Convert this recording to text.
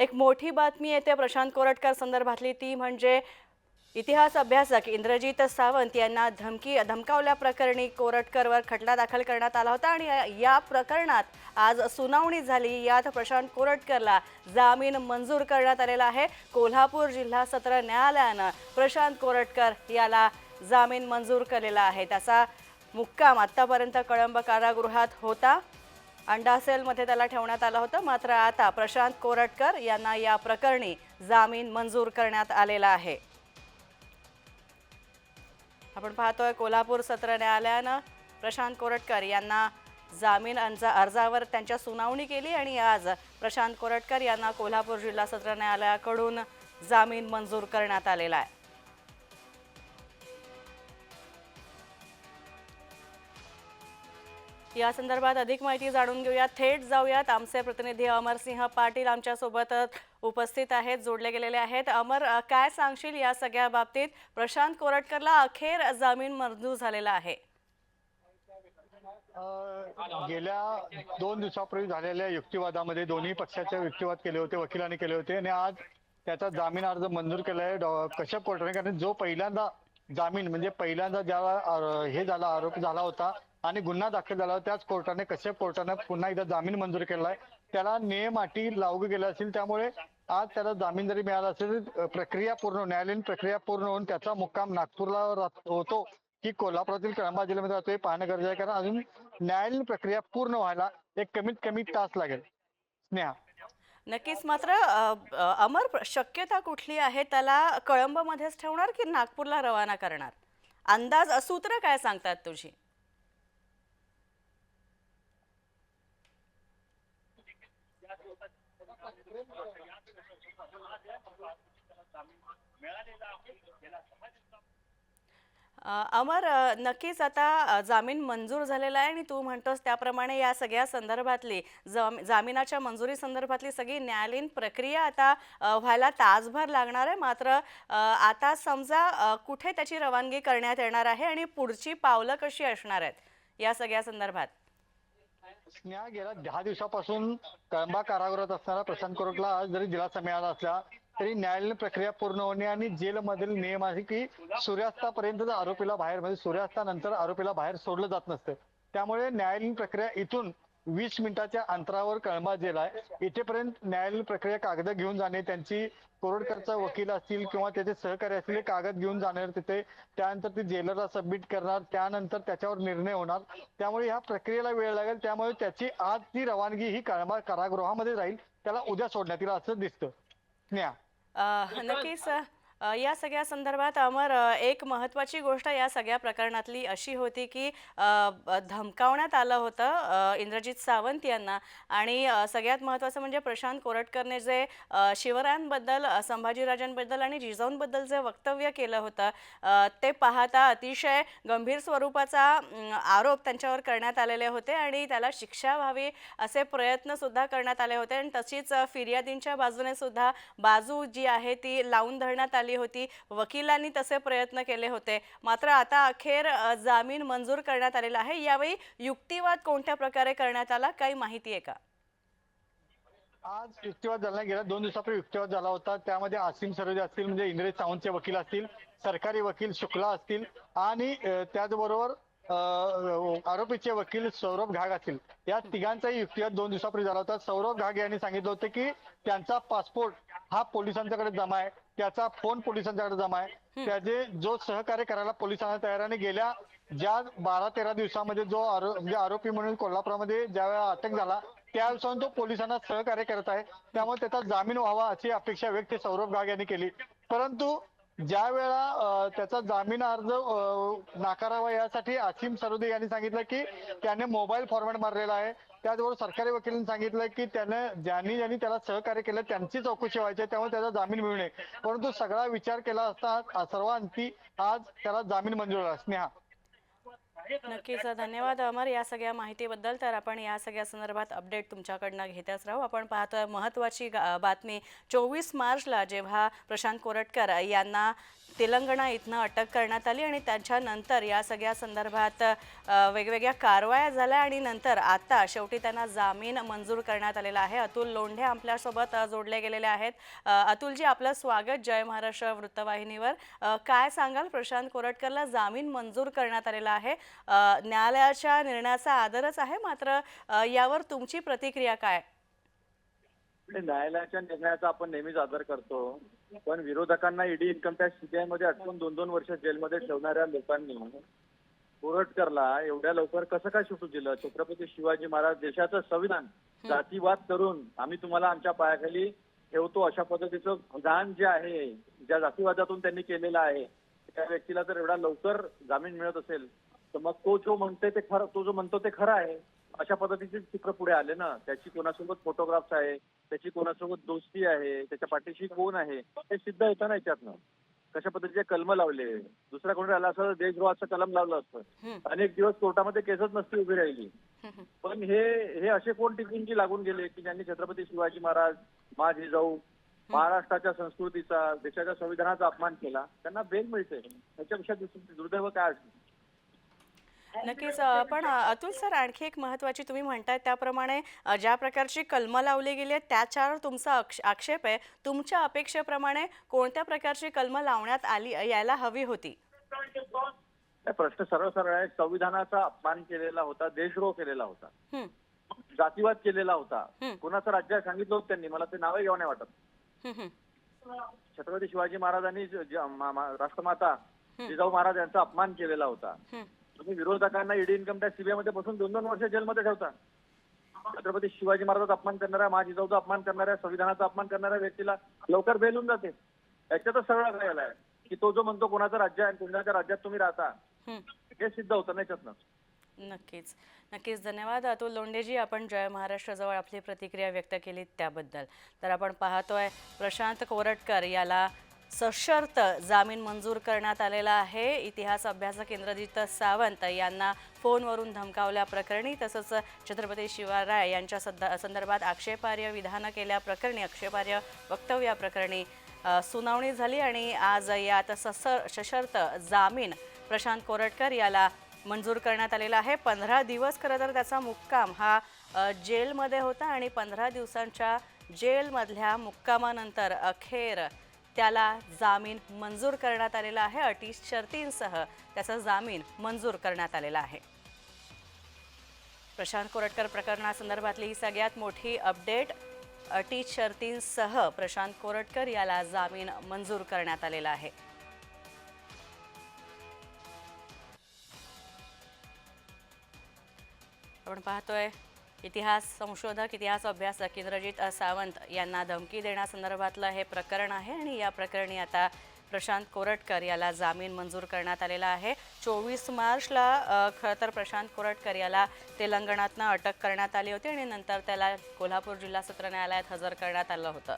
एक मोठी बातमी येते प्रशांत कोरटकर संदर्भातली. ती म्हणजे इतिहास अभ्यासक इंद्रजित सावंत यांना धमकी धमकावल्याप्रकरणी कोरटकरवर खटला दाखल करण्यात आला होता आणि या- या प्रकरणात आज सुनावणी झाली. यात प्रशांत कोरटकरला जामीन मंजूर करण्यात आलेला आहे. कोल्हापूर जिल्हा सत्र न्यायालयानं प्रशांत कोरटकर याला जामीन मंजूर केलेला आहे. त्याचा मुक्काम आत्तापर्यंत कळंब कारागृहात होता. अंडा सेलमध्ये त्याला ठेवण्यात आलं होतं. मात्र आता प्रशांत कोरटकर यांना या प्रकरणी जामीन मंजूर करण्यात आलेला आहे. आपण पाहतोय कोल्हापूर सत्र न्यायालयानं प्रशांत कोरटकर यांना जामीन अर्ज अर्जावर त्यांच्या सुनावणी केली आणि आज प्रशांत कोरटकर यांना कोल्हापूर जिल्हा सत्र न्यायालयाकडून जामीन मंजूर करण्यात आलेला आहे. या संदर्भात अधिक माहिती जाणून घेऊया थेट जाऊयात. आमचे प्रतिनिधी अमरसिंह पाटील आमच्यासोबत उपस्थित आहेत जोडले गेलेले आहेत. अमर काय सांगशील या सगळ्या बाबतीत? प्रशांत कोरटकरला अखेर जामीन मंजूर झालेला आहे. गेल्या दोन दिवसापूर्वी झालेल्या युक्तिवादामध्ये दोन्ही पक्षाचे युक्तिवाद केले होते वकिलांनी केले होते आणि आज त्याचा जामीन अर्ज मंजूर केला आहे कश्यप कोर्टाने कारण जो पहिल्यांदा जामीन म्हणजे पहिल्यांदा ज्याला हे झाला आरोप झाला होता आणि गुन्हा दाखल झाला. त्याच कोर्टाने कश्यप कोर्टाने पुन्हा एकदा जामीन मंजूर केला आहे त्याला नियम अटी लागू केल्या असतील त्यामुळे आज त्याला जामीन जरी मिळाला असेल प्रक्रिया पूर्ण न्यायालयीन प्रक्रिया पूर्ण होऊन त्याचा मुक्काम नागपूरला होतो. की कोल्हापुरातील कळंबा जिल्ह्यामध्ये राहतो हे पाहणं गरजेचं आहे. कारण अजून न्यायालयीन प्रक्रिया पूर्ण व्हायला एक कमीत कमी तास लागेल. स्नेहा. नक्कीच. मात्र अमर शक्यता कुठली आहे त्याला कळंबमध्येच ठेवणार की नागपूरला रवाना करणार? अंदाज असूत्र सूत्र काय सांगतात तुझी? अमर नक्कीच आता जामीन मंजूर झालेला आहे आणि तू म्हणतोस त्याप्रमाणे या सगळ्या संदर्भातली जम जामिनाच्या मंजुरी संदर्भातली सगळी न्यायालयीन प्रक्रिया आता व्हायला तासभर लागणार आहे. मात्र आता समजा कुठे त्याची रवानगी करण्यात येणार आहे आणि पुढची पावलं कशी असणार आहेत या सगळ्या संदर्भात? गेल्या दहा दिवसापासून कळंबा कारागृहात असणारा प्रशांत कोरटला आज जरी दिलासा मिळाला असला तरी न्यायालयीन प्रक्रिया पूर्ण होणे आणि जेलमधील नियम आहे की सूर्यास्तापर्यंत आरोपीला बाहेर म्हणजे सूर्यास्तानंतर आरोपीला बाहेर सोडलं जात नसतं. त्यामुळे न्यायालयीन प्रक्रिया इथून वीस मिनिटाच्या अंतरावर कळंबा जेल आहे. इथेपर्यंत न्यायालयीन प्रक्रिया कागद घेऊन जाणे त्यांची कोरडकरचा वकील असतील किंवा त्याचे सहकारी असतील कागद घेऊन जाणार तिथे. त्यानंतर ते जेलरला सबमिट करणार त्यानंतर त्याच्यावर निर्णय होणार. त्यामुळे ह्या प्रक्रियेला वेळ लागेल त्यामुळे त्याची आज ती रवानगी ही कळंबा कारागृहामध्ये राहील. त्याला उद्या सोडण्यात येईल असं दिसतं. Sneha Uh, in the case, uh, या सगळ्या संदर्भात अमर एक महत्त्वाची गोष्ट या सगळ्या प्रकरणातली अशी होती की धमकावण्यात आलं होतं इंद्रजित सावंत यांना. आणि सगळ्यात महत्त्वाचं म्हणजे प्रशांत कोरटकरने जे शिवरायांबद्दल संभाजीराजांबद्दल आणि जिजाऊंबद्दल जे वक्तव्य केलं होतं ते पाहता अतिशय गंभीर स्वरूपाचा आरोप त्यांच्यावर करण्यात आलेले होते आणि त्याला शिक्षा व्हावी असे प्रयत्नसुद्धा करण्यात आले होते. आणि तशीच फिर्यादींच्या बाजूने सुद्धा बाजू जी आहे ती लावून धरण्यात आली होती. वकिलांनी तसे प्रयत्न केले होते. मात्र आता अखेर जामीन मंजूर करण्यात आलेला आहे. यावेळी युक्तिवाद कोणत्या प्रकारे करण्यात आला? काही माहिती आहे का? आज युक्तिवाद झाला गेला दोन दिवसापूर्वी युक्तिवाद झाला होता. त्यामध्ये आसिम सरोजे असतील म्हणजे इंद्रजित सावंतचे वकील असतील सरकारी वकील शुक्ला असतील आणि त्याचबरोबर आरोपीचे वकील सौरभ घाग असतील. या तिघांचाही युक्तिवाद दोन दिवसापूर्वी झाला होता. सौरभ घाग यांनी सांगितलं होतं की त्यांचा पासपोर्ट हा पोलिसांच्याकडे जमा आहे. त्याचा फोन पोलिसांच्याकडे जमा आहे. त्याचे जो सहकार्य करायला पोलिसांना तयार आहे आणि गेल्या ज्या बारा तेरा दिवसामध्ये जो आरो म्हणजे आरोपी म्हणून कोल्हापुरामध्ये ज्या वेळा अटक झाला त्यापासून तो पोलिसांना सहकार्य करत आहे. त्यामुळे त्याचा जामीन व्हावा अशी अपेक्षा व्यक्त सौरभ गाग यांनी केली. परंतु ज्या वेळा त्याचा जामीन अर्ज नाकारावा यासाठी असीम सरोदे यांनी सांगितलं की त्याने मोबाईल फॉर्मॅट मारलेला आहे. त्याचबरोबर सरकारी वकिलांनी सांगितलं की त्याने ज्यांनी ज्यांनी त्याला सहकार्य केलं त्यांची चौकशी व्हायची त्यामुळे त्याचा जामीन मिळू नये. परंतु सगळा विचार केला असता सर्वांती आज त्याला जामीन मंजूर झाला. स्नेहा. नक्कीच. धन्यवाद अमर या सगळ्या माहितीबद्दल. तर आपण या सगळ्या संदर्भात अपडेट तुमच्याकडनं घेतच राहू. आपण पाहतोय महत्त्वाची बातमी. चोवीस मार्चला जेव्हा प्रशांत कोरटकर यांना तेलंगणा इथनं अटक करण्यात आली आणि त्याच्यानंतर या सगळ्या संदर्भात वेगवेगळ्या कारवाया झाल्या आणि नंतर आता शेवटी त्यांना जामीन मंजूर करण्यात आलेला आहे. अतुल लोंढे आपल्यासोबत जोडले गेलेले आहेत. अतुलजी आपलं स्वागत जय महाराष्ट्र वृत्तवाहिनीवर. काय सांगाल? प्रशांत कोरटकरला जामीन मंजूर करण्यात आलेला आहे. न्यायालयाच्या निर्णयाचा आदरच आहे मात्र यावर तुमची प्रतिक्रिया काय? न्यायालयाच्या निर्णयाचा आपण नेहमीच आदर करतो. पण विरोधकांना ईडी इन्कम टॅक्स सीबीआयमध्ये अटकून दोन दोन वर्ष जेलमध्ये ठेवणाऱ्या लोकांनी कोरटकरला एवढ्या लवकर कसं काय सुटू दिलं? छत्रपती शिवाजी महाराज देशाचं संविधान जातीवाद करून आम्ही तुम्हाला आमच्या पायाखाली ठेवतो अशा पद्धतीचं विधान जे आहे ज्या जातीवादातून त्यांनी केलेलं आहे त्या व्यक्तीला जर एवढा लवकर जामीन मिळत असेल तर मग तो जो म्हणतोय ते खरं तो जो म्हणतो ते खरं आहे. अशा पद्धतीचे चित्र पुढे आले ना. त्याची कोणासोबत फोटोग्राफ्स आहे त्याची कोणासोबत दोस्ती आहे त्याच्या पाठीशी कोण आहे हे सिद्ध होतं ना याच्यातनं. कशा पद्धतीचे कलम लावले. दुसरा कोणी राहिला असं देशद्रोहाचं कलम लावलं असतं. अनेक दिवस कोर्टामध्ये केसच नसती उभी राहिली. पण हे हे असे कोण टिकूनची लागून गेले की ज्यांनी छत्रपती शिवाजी महाराज मा जिजाऊ महाराष्ट्राच्या संस्कृतीचा देशाच्या संविधानाचा अपमान केला त्यांना बेल मिळते. त्याच्यापेक्षा दुर्दैव काय असतं नक्कीच पण अतुल सर आणखी एक महत्वाची तुम्ही म्हणताय त्याप्रमाणे ज्या प्रकारची कलमं लावली गेली आहेत त्याच्यावर तुमचा अक्ष- आक्षेप आहे. तुमच्या अपेक्षेप्रमाणे कोणत्या प्रकारची कलमं लावण्यात आली यायला हवी होती? प्रश्न सरळ सरळ आहे. संविधानाचा अपमान केलेला होता देशद्रोह केलेला होता. जातीवाद केलेला होता. कोणाचं राज्य आहे सांगितलं होतं त्यांनी? मला ते नावही घ्यावं नाही वाटत. छत्रपती शिवाजी महाराजांनी राष्ट्रमाता. जिजाऊ महाराज यांचा अपमान केलेला होता. तुम्ही विरोधकांना ईडी इन्कम टॅक्स सीबीआयमध्ये बसून दोन दोन वर्ष जेलमध्ये ठेवता. छत्रपती शिवाजी महाराजांचा अपमान करणाऱ्या महाजिजाऊचा अपमान करणाऱ्या संविधानाचा अपमान करणाऱ्या व्यक्तीला लवकर बेल होऊन जाते. याच्यातच सरळ आहे की तो जो म्हणतो कोणाचं राज्य आहे कोणाच्या राज्यात तुम्ही राहता हं. सिद्ध होतं ना याच्यातनं. नक्कीच. नक्कीच धन्यवाद. अतुल लोंढेजी आपण जय महाराष्ट्राजवळ आपली प्रतिक्रिया व्यक्त केली त्याबद्दल. तर आपण पाहतोय प्रशांत कोरटकर याला सशर्त जामीन मंजूर करण्यात आलेला आहे. इतिहास अभ्यासक इंद्रजित सावंत यांना फोनवरून धमकावल्याप्रकरणी तसंच छत्रपती शिवराय यांच्या सद्दा संदर्भात आक्षेपार्ह विधानं केल्याप्रकरणी आक्षेपार्ह वक्तव्याप्रकरणी सुनावणी झाली आणि आज यात सस सशर्त जामीन प्रशांत कोरटकर याला मंजूर करण्यात आलेला आहे. पंधरा दिवस खरं तर त्याचा मुक्काम हा जेलमध्ये होता आणि पंधरा दिवसांच्या जेलमधल्या मुक्कामानंतर अखेर त्याला जामीन मंजूर करण्यात आलेला आहे. अटी शर्तींसह त्याचा जामीन मंजूर करण्यात आलेला आहे. प्रशांत कोरटकर प्रकरणासंदर्भातली ही सगळ्यात मोठी अपडेट. अटी शर्तींसह प्रशांत कोरटकर याला जामीन मंजूर करण्यात आलेला आहे. आपण पाहतोय इतिहास संशोधक इतिहास अभ्यासक इंद्रजित सावंत यांना धमकी देण्यासंदर्भातलं हे प्रकरण आहे आणि या प्रकरणी आता प्रशांत कोरटकर याला जामीन मंजूर करण्यात आलेला आहे. चोवीस मार्चला खरं तर प्रशांत कोरटकर याला तेलंगणातनं अटक करण्यात आली होती आणि नंतर त्याला कोल्हापूर जिल्हा सत्र न्यायालयात हजर करण्यात आलं होतं.